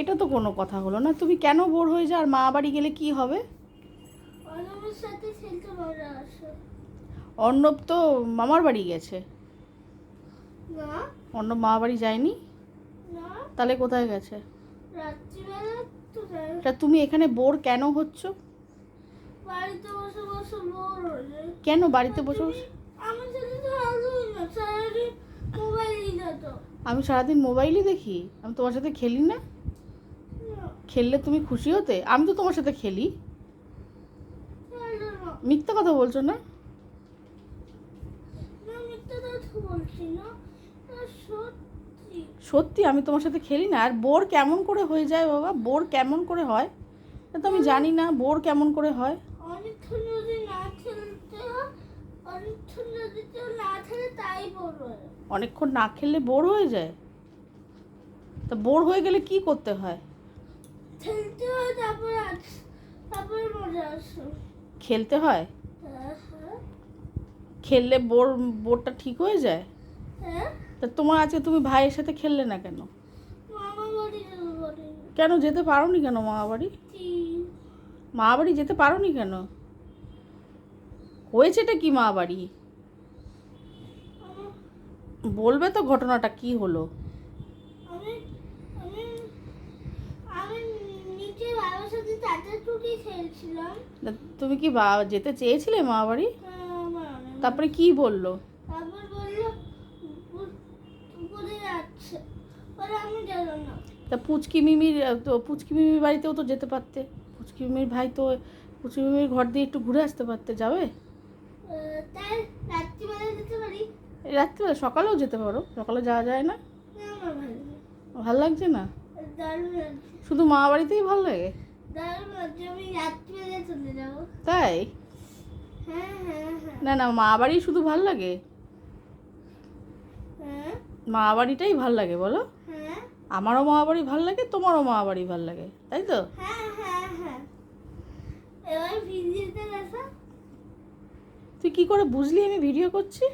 এটা তো কোনো কথা হলো না। তুমি কেন বোর হয়ে যাও? আর মা বাড়ি গেলে কি হবে? অর্ণব তো মামার বাড়ি গেছে। অর্ণব মা বাড়ি যায়নি? তাহলে কোথায় গেছে? তো তুমি এখানে বোর কেন হচ্ছ? কেন বাড়িতে বসে বসে? আমি সারাদিন মোবাইলই দেখি। আমি তোমার সাথে খেলি না? খেললে তুমি খুশি হতে? আমি তো তোমার সাথে খেলি। মিথ্যা কথা বলছো না? না সত্যি। আমি তোমার সাথে খেলি না। আর বোর কেমন করে হয়ে যায় বাবা? বোর কেমন করে হয়? এটা তো আমি জানি না বোর কেমন করে হয়। না না অনেকক্ষণ না খেললে বোর হয়ে যায়? তা বোর হয়ে গেলে কি করতে হয়? খেলতে হয় তারপর তারপরে মজা আসো। খেলতে হয়? হ্যাঁ হ্যাঁ। খেললে বোর বোরটা ঠিক হয়ে যায়? হ্যাঁ। তা তোমার আজকে তুমি ভাইয়ের সাথে খেললে না কেন? মামা কেন যেতে পারো নি কেন মা বাড়ি মা বাড়ি যেতে পারো নি কেন? হয়েছেটা কি মা বাড়ি বলবে তো ঘটনাটা কি হলো আমি আমি আমি নিচে বাবার সাথে চাচা চুটি খেলছিলাম তা তুমি কি বা যেতে চেয়েছিলে মা বাড়ি? হ্যাঁ, তারপরে কি বলল? তা পুচকি মিমির তো পুচকি মিমির বাড়িতেও তো যেতে পারতে। পুচকি মিমির ভাই তো পুচকি মিমির ঘর দিয়ে একটু ঘুরে আসতে পারতে যাবে? রাত্রিবেলা সকালেও যেতে পারো সকালে যাওয়া যায় না। না ভালো লাগে। ভালো লাগছে না? শুধু মা বাড়িতেই ভালো লাগে? তাই? হ্যাঁ হ্যাঁ হ্যাঁ। না না মা বাড়ি শুধু ভালো লাগে? মা বাড়িটাই ভালো লাগে বলো। আমারও মা বাড়ি ভালো লাগে তোমারও মা বাড়ি ভালো লাগে তাই তো? তুই কি করে বুঝলি আমি ভিডিও করছি?